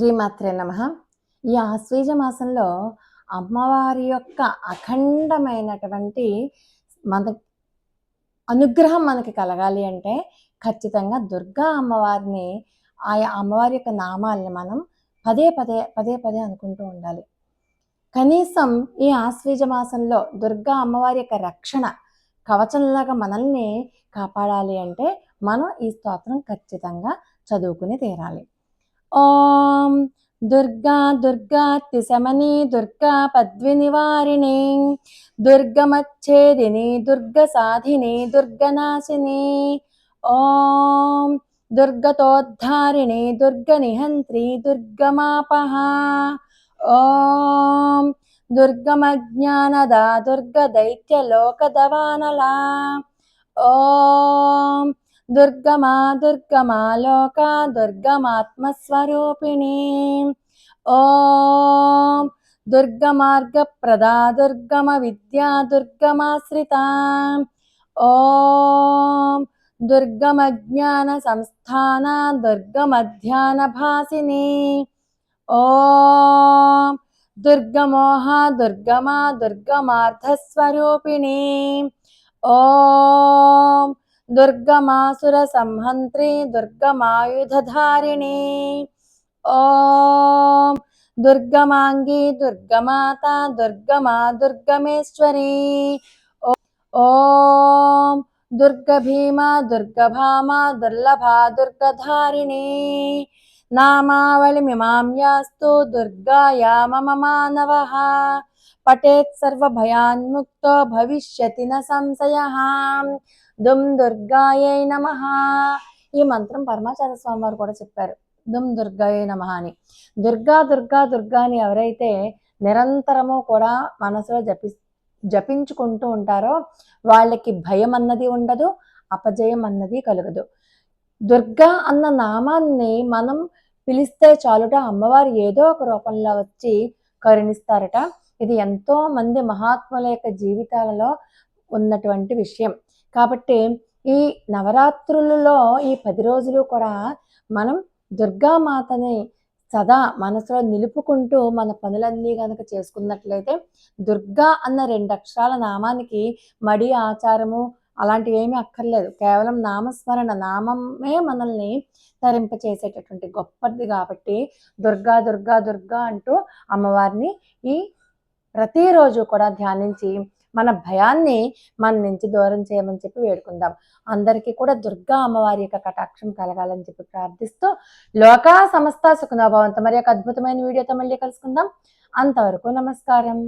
శ్రీమాత్రే నమ. ఈ ఆశ్వీజ మాసంలో అమ్మవారి యొక్క అఖండమైనటువంటి మన అనుగ్రహం మనకి కలగాలి అంటే ఖచ్చితంగా దుర్గా అమ్మవారిని ఆయా అమ్మవారి యొక్క నామాల్ని మనం పదే పదే పదే పదే అనుకుంటూ ఉండాలి. కనీసం ఈ ఆశ్వీజ మాసంలో దుర్గా అమ్మవారి యొక్క రక్షణ కవచంలాగా మనల్ని కాపాడాలి అంటే మనం ఈ స్తోత్రం ఖచ్చితంగా చదువుకుని తీరాలి. ॐ दुर्गा दुर्गात्तिसमने दुर्गा पद्विनिवारिणे दुर्गमच्छेदिने दुर्गसाधिने दुर्गनाशिने ॐ दुर्गतोद्धारिणे दुर्गनिहन्त्रि दुर्गमापः ॐ दुर्गमज्ञानदा दुर्गदैत्यलोकदवानला ॐ दुर्गमा दुर्गमा लोका दुर्गमात्मस्वरूपिणी। ॐ दुर्गमार्गप्रदा दुर्गमविद्या दुर्गमाश्रिता। ॐ दुर्गमज्ञानसंस्थान दुर्गमध्यानभासिनी। ॐ दुर्गमोह दुर्गमा दुर्गमार्थस्वरूपिणी। ॐ दुर्गमासुरसंहन्त्रे दुर्गमायुधधारिणे। ॐ दुर्गमाङ्गी दुर्गमाता दुर्गमा दुर्गमेश्वरी। ओ दुर्ग भीमा दुर्गभामा दुर्लभा दुर्गधारिणी। దుర్గమాత దుర్గమా దుర్గమేశ్వరి ఓం దుర్గభీమ దుర్గభామ దుర్లభా నామావళిమిమాంయాస్తు దుర్గాయా సర్వభయాన్ముక్తో భవిష్యతి న సంశయ దుమ్ దుర్గాయై నమ ఈ మంత్రం పరమాచార్య స్వామి వారు కూడా చెప్పారు. దుమ్ దుర్గాయే నమ అని. దుర్గా దుర్గా దుర్గా అని ఎవరైతే నిరంతరము కూడా మనసులో జపి జపించుకుంటూ ఉంటారో వాళ్ళకి భయం అన్నది ఉండదు అపజయం అన్నది కలగదు. దుర్గా అన్న నామాన్ని మనం పిలిస్తే చాలుట అమ్మవారు ఏదో ఒక రూపంలో వచ్చి కరుణిస్తారట. ఇది ఎంతో మంది మహాత్ముల యొక్క జీవితాలలో ఉన్నటువంటి విషయం. కాబట్టి ఈ నవరాత్రులలో ఈ పది రోజులు కూడా మనం దుర్గామాతని సదా మనసులో నిలుపుకుంటూ మన పనులన్నీ కనుక చేసుకున్నట్లయితే దుర్గా అన్న రెండు అక్షరాల నామానికి మడి ఆచారము అలాంటివి ఏమీ అక్కర్లేదు. కేవలం నామస్మరణ నామమే మనల్ని తరింపచేసేటటువంటి గొప్పది కాబట్టి దుర్గా దుర్గా దుర్గా అంటూ అమ్మవారిని ఈ ప్రతిరోజు కూడా ధ్యానించి మన భయాన్ని మన నుంచి దూరం చేయమని చెప్పి వేడుకుందాం. అందరికీ కూడా దుర్గా అమ్మవారి యొక్క కటాక్షం కలగాలని చెప్పి ప్రార్థిస్తూ లోకా సమస్త సుఖనోభవంతో మరి యొక్క అద్భుతమైన వీడియోతో మళ్ళీ కలుసుకుందాం. అంతవరకు నమస్కారం.